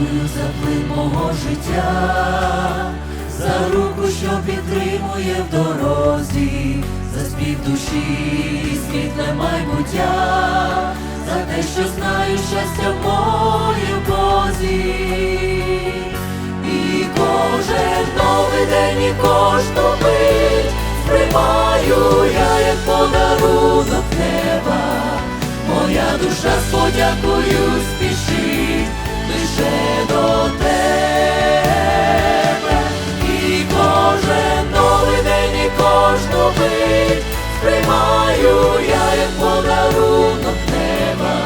дякую за плин мого життя, за руку, що підтримує в дорозі, за спів душі, і світле майбуття, за те, що знаю щастя в Бозі. І кожен новий день, і кожну мить сприймаю я як подарунок неба. Моя душа з подякою спішить лише до тебе. І кожен новий день, і кожну мить сприймаю я як подарунок неба.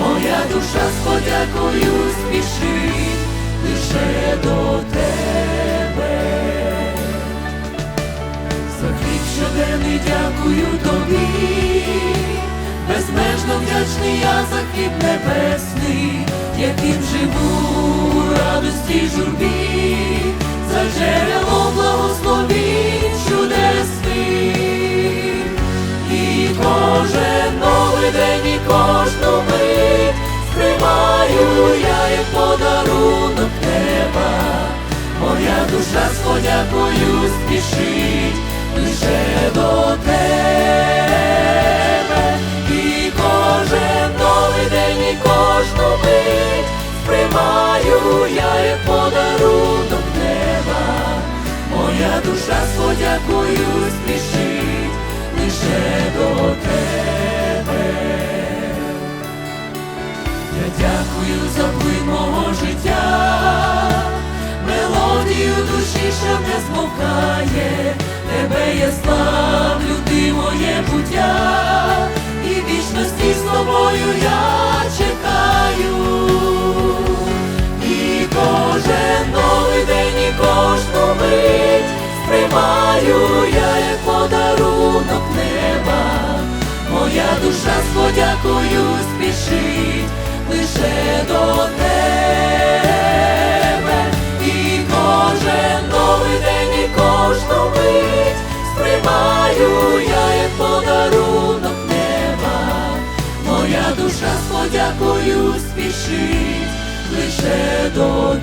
Моя душа з подякою спішить лише до тебе. За хліб щоденний дякую тобі, безмежно вдячний я за хліб небесний, яким живу у радості журбі, за джерело благословінь чудесних. І кожен новий день, і кожну мить сприймаю я як подарунок неба. Моя душа з подякою спішить лише до тебе. Душа з подякою спішить лише до тебе. Я дякую за плин мого життя, мелодію душі, що не змовкає, тебе я тебе, і кожен новий день, і кожну мить сприймаю я як подарунок неба. Моя душа з подякою спішить лише до.